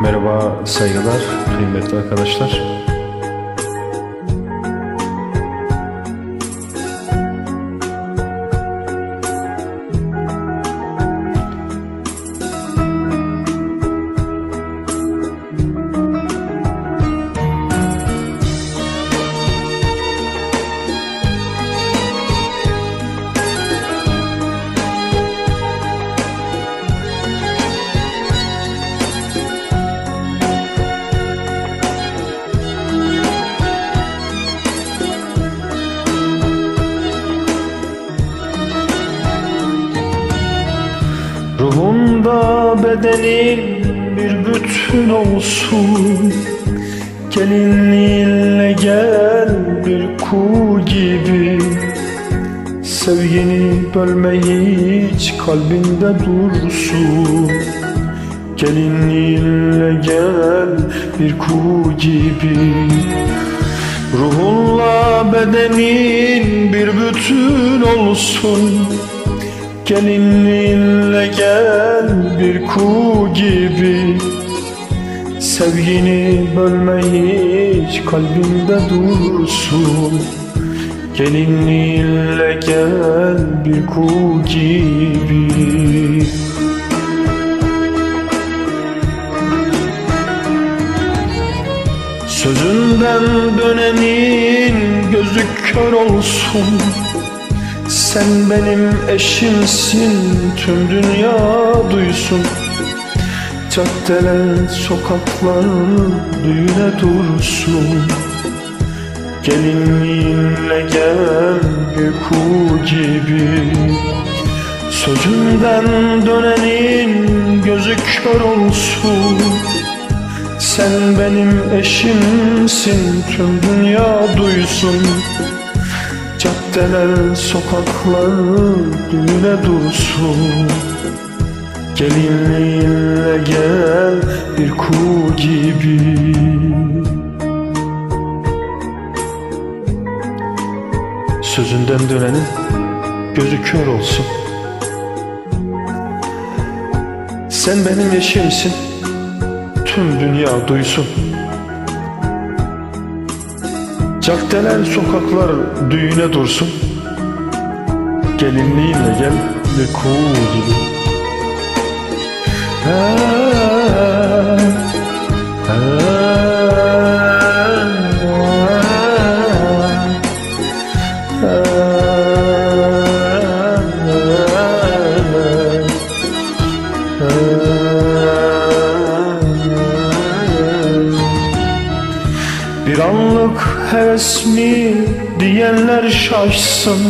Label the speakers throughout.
Speaker 1: Merhaba, saygılar, kıymetli arkadaşlar. Bedenin bir bütün olsun. Gelinliğinle gel bir kuğu gibi. Sevgini bölme hiç kalbinde dursun. Gelinliğinle gel bir kuğu gibi. Ruhunla bedenin bir bütün olsun Gelinliğinle gel bir kuğu gibi. Sevgini bölme hiç kalbinde dursun. Gelinliğinle gel bir kuğu gibi. Sözünden dönenin gözü kör olsun Sen benim eşimsin tüm dünya duysun. Caddeler, sokaklar düğüne dursun. Gelinliğinle gel kuğu gibi Sözünden dönenin gözü kör olsun. Sen benim eşimsin tüm dünya duysun Caddeler sokaklar düğüne dursun. Gelinliğinle gel bir kuğu gibi. Sözünden dönenin gözü kör olsun. Sen benim eşimsin tüm dünya duysun Caddeler sokaklar düğüne dursun. Gelinliğinle gel bir kuğu gibi. Ha, Bir anlık heves mi diyenler şaşsın.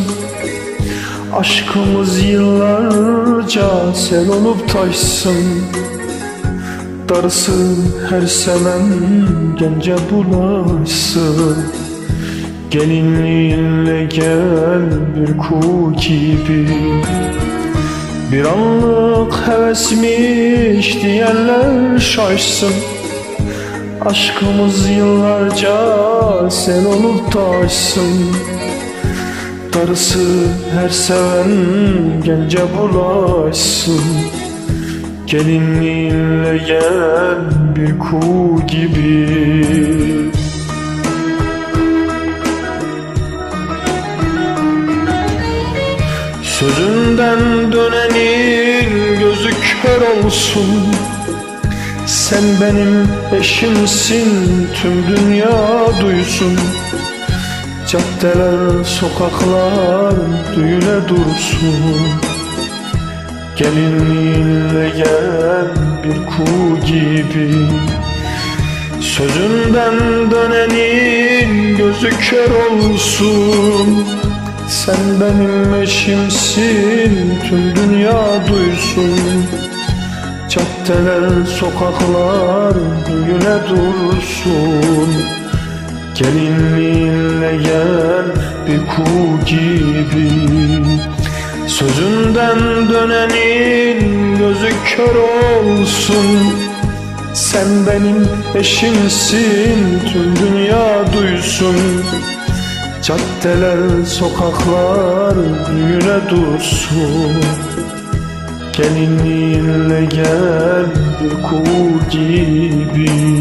Speaker 1: Aşkımız yıllarca sel olup taşsın. Darısı her seven gence bulaşsın. Gelinliğinle gel bir kuğu gibi. Bir anlık hevesmiş diyenler şaşsın Aşkımız yıllarca sen olup taşsın. Darısı her seven gence bulaşsın. Gelinliğinle gel bir kuğu gibi. Sözünden dönenin gözü kör olsun sen benim eşimsin tüm dünya duysun. Caddeler sokaklar düğüne dursun. Gelinliğinle gel bir kuğu gibi. Sözünden dönenin gözü kör olsun. Sen benim eşimsin tüm dünya duysun Caddeler, sokaklar düğüne dursun. Gelinliğinle gel bir kuğu gibi. Sözünden dönenin gözü kör olsun. Sen benim eşimsin tüm dünya duysun. Caddeler, sokaklar düğüne dursun Gelinliğinle gel uyku gibi